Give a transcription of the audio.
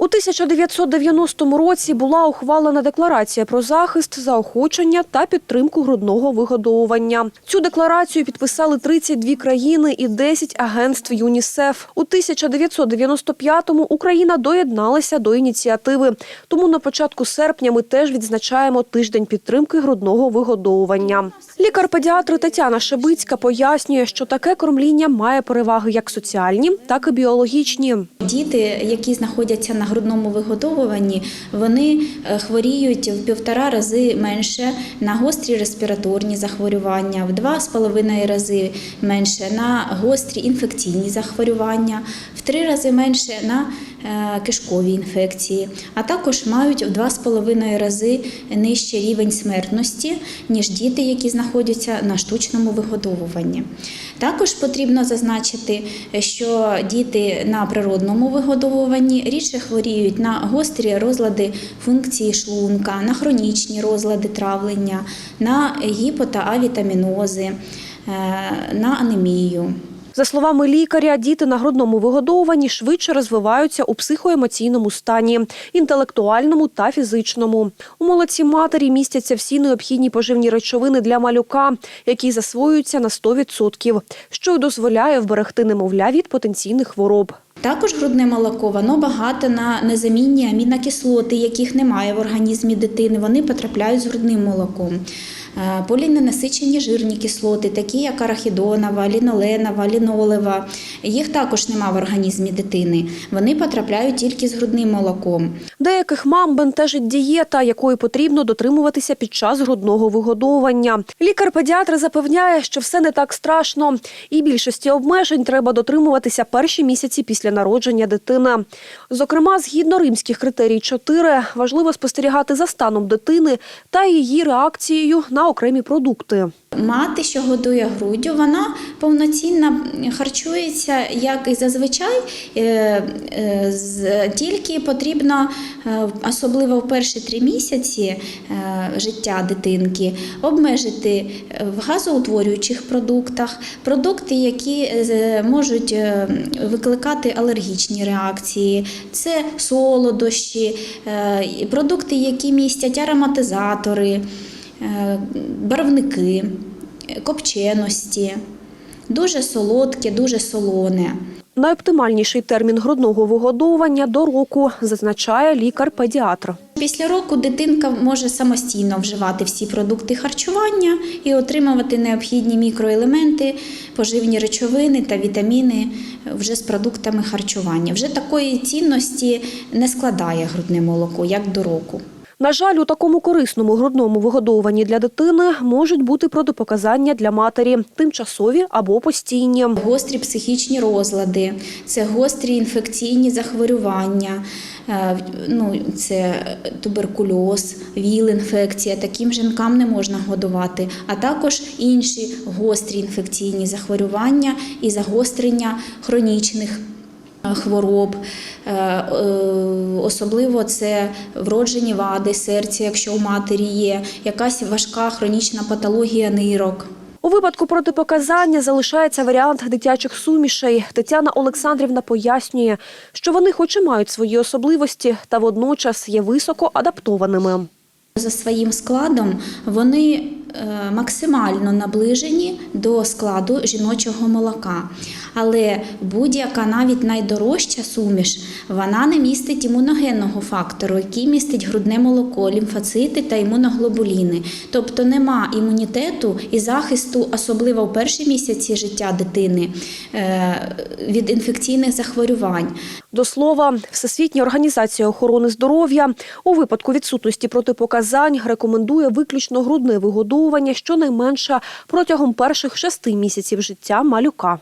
У 1990 році була ухвалена декларація про захист, заохочення та підтримку грудного вигодовування. Цю декларацію підписали 32 країни і 10 агентств ЮНІСЕФ. У 1995-му Україна доєдналася до ініціативи. Тому на початку серпня ми теж відзначаємо тиждень підтримки грудного вигодовування. Лікар-педіатр Тетяна Шебицька пояснює, що таке кормління має переваги як соціальні, так і біологічні. Діти, які знаходяться на грудному вигодовуванні, вони е, хворіють в півтора рази менше на гострі респіраторні захворювання, в два з половиною рази менше на гострі інфекційні захворювання, в три рази менше на е, кишкові інфекції, а також мають в два з половиною рази нижчий рівень смертності, ніж діти, які знаходяться на штучному вигодовуванні. Також потрібно зазначити, що діти на природному вигодовуванні рідше хворіють на гострі розлади функції шлунка, на хронічні розлади травлення, на гіпо та авітамінози, е, на анемію. За словами лікаря, діти на грудному вигодовуванні швидше розвиваються у психоемоційному стані, інтелектуальному та фізичному. У молодці матері містяться всі необхідні поживні речовини для малюка, які засвоюються на 100%, що дозволяє вберегти немовля від потенційних хвороб. Також грудне молоко воно багато на незамінні амінокислоти, яких немає в організмі дитини. Вони потрапляють з грудним молоком. Е, Поліненасичені жирні кислоти, такі як арахідонова, ліноленова, лінолева. Їх також немає в організмі дитини. Вони потрапляють тільки з грудним молоком. Деяких мам бентежить дієта, якої потрібно дотримуватися під час грудного вигодовування. Лікар-педіатр запевняє, що все не так страшно, і більшості обмежень треба дотримуватися перші місяці після народження дитини. Зокрема, згідно римських критерій 4, важливо спостерігати за станом дитини та її реакцією на окремі продукти. Мати, що годує груддю, вона повноцінно харчується, як і зазвичай, е, е, тільки потрібно, е, особливо в перші три місяці життя дитинки, обмежити в газоутворюючих продуктах, продукти, які можуть викликати алергічні реакції, це солодощі, продукти, які містять ароматизатори барвники, е, копченості, дуже солодке, дуже солоне. Найоптимальніший термін грудного вигодовування до року, зазначає лікар-педіатр. Після року дитинка може самостійно вживати всі продукти харчування і отримувати необхідні мікроелементи, поживні речовини та вітаміни вже з продуктами харчування. Вже такої цінності не складає грудне молоко, як до року. На жаль, у такому корисному грудному вигодовуванні для дитини можуть бути протипоказання для матері – тимчасові або постійні. Гострі психічні розлади, це гострі інфекційні захворювання, е, ну, це туберкульоз, ВІЛ-інфекція. Таким жінкам не можна годувати, а також інші гострі інфекційні захворювання і загострення хронічних. Е, Хвороб, Е, е, особливо це вроджені вади серця, якщо у матері є, якась важка хронічна патологія нирок. У випадку протипоказання залишається варіант дитячих сумішей. Тетяна Олександрівна пояснює, що вони хоч і мають свої особливості, та водночас є високо адаптованими. За своїм складом вони е, максимально наближені до складу жіночого молока. Але будь-яка навіть найдорожча суміш вона не містить імуногенного фактору, який містить грудне молоко, лімфоцити та імуноглобуліни. Тобто нема імунітету і захисту, особливо в перші місяці життя дитини, е, від інфекційних захворювань. До слова, Всесвітня організація охорони здоров'я у випадку відсутності протипоказань рекомендує виключно грудне вигодовування щонайменше протягом перших шести місяців життя малюка.